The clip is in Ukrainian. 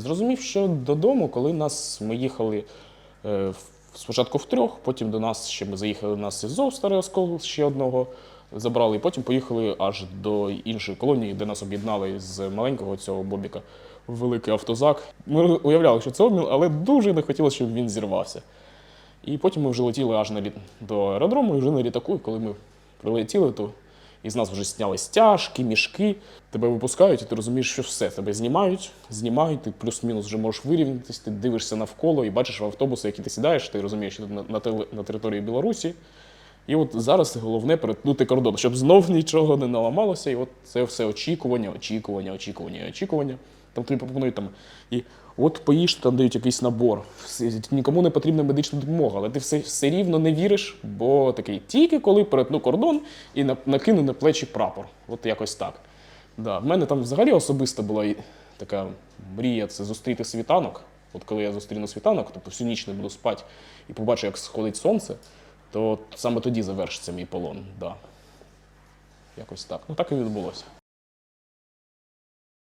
зрозумів, що додому, коли нас ми їхали е, в- спочатку втрьох, потім до нас ще ми заїхали на СИЗО в Старий Оскол ще одного забрали, і потім поїхали аж до іншої колонії, де нас об'єднали з маленького цього Бобіка в великий автозак. Ми уявляли, що це обмін, але дуже не хотілося, щоб він зірвався. І потім ми вже летіли аж на літ... до аеродрому, і вже на літаку, і коли ми прилетіли, то із нас вже сняли стяжки, мішки. Тебе випускають, і ти розумієш, що все, тебе знімають, знімають, ти плюс-мінус вже можеш вирівнятися, ти дивишся навколо і бачиш в автобуси, які ти сідаєш, ти розумієш, що ти на, на, на території Білорусі. І от зараз головне перетнути кордон, щоб знов нічого не наламалося. І от це все очікування, очікування, очікування, очікування. Там тобі пропонують і от поїж, там дають якийсь набор. Нікому не потрібна медична допомога, але ти все, все рівно не віриш, бо такий тільки коли перетну кордон і накину на плечі прапор. От якось так. Да. В мене там взагалі особиста була така мрія це зустріти світанок. От коли я зустріну світанок, тобто всю ніч не буду спати і побачу, як сходить сонце, то саме тоді завершиться мій полон. Да. Якось так. Ну так і відбулося.